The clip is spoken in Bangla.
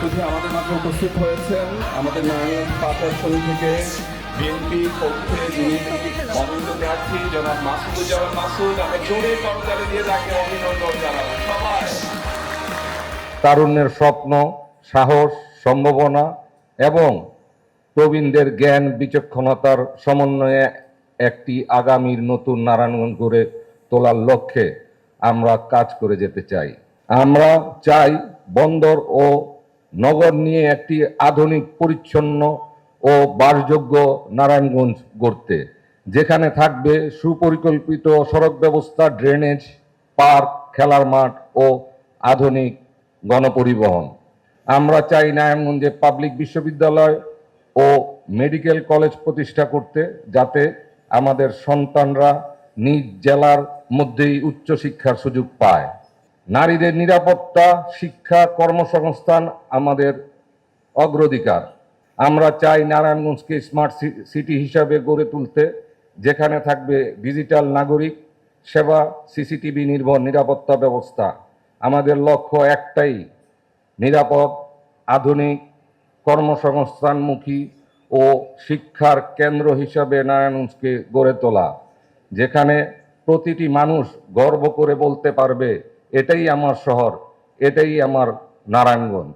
শুধু আমাদের মাঝে উপস্থিত হয়েছেন আমাদের নারায়ণ সমিতি থেকে বিএনপি পক্ষে যিনি মনোনীত প্রার্থী জনাব মাসুদুজ্জামান মাসুদ আমরা জোরে করতালি দিয়ে তাকে অভিনন্দন জানাব। তারুণ্যের স্বপ্ন, সাহস, সম্ভাবনা এবং প্রবীণদের জ্ঞান, বিচক্ষণতার সমন্বয়ে একটি আগামীর নতুন নারায়ণগঞ্জ গড়ে তোলার লক্ষ্যে আমরা কাজ করে যেতে চাই। আমরা চাই বন্দর ও নগর নিয়ে একটি আধুনিক, পরিচ্ছন্ন ও বাসযোগ্য নারায়ণগঞ্জ গড়তে, যেখানে থাকবে সুপরিকল্পিত সড়ক ব্যবস্থা ড্রেনেজ পার্ক খেলার মাঠ ও আধুনিক গণপরিবহন। আমরা চাই নারায়ণগঞ্জে পাবলিক বিশ্ববিদ্যালয় ও মেডিকেল কলেজ প্রতিষ্ঠা করতে, যাতে আমাদের সন্তানরা নিজ জেলার মধ্যেই উচ্চশিক্ষার সুযোগ পায়। নারীদের নিরাপত্তা, শিক্ষা, কর্মসংস্থান আমাদের অগ্রাধিকার। আমরা চাই নারায়ণগঞ্জকে স্মার্ট সিটি হিসাবে গড়ে তুলতে, যেখানে থাকবে ডিজিটাল নাগরিক, সেবা সিসিটিভি নির্ভর নিরাপত্তা ব্যবস্থা। আমাদের লক্ষ্য একটাই, নিরাপদ, আধুনিক, কর্মসংস্থানমুখী ও শিক্ষার কেন্দ্র হিসাবে নারায়ণগঞ্জকে গড়ে তোলা, যেখানে প্রতিটি মানুষ গর্ব করে বলতে পারবে এটাই আমার শহর এটাই আমার নারায়ণগঞ্জ।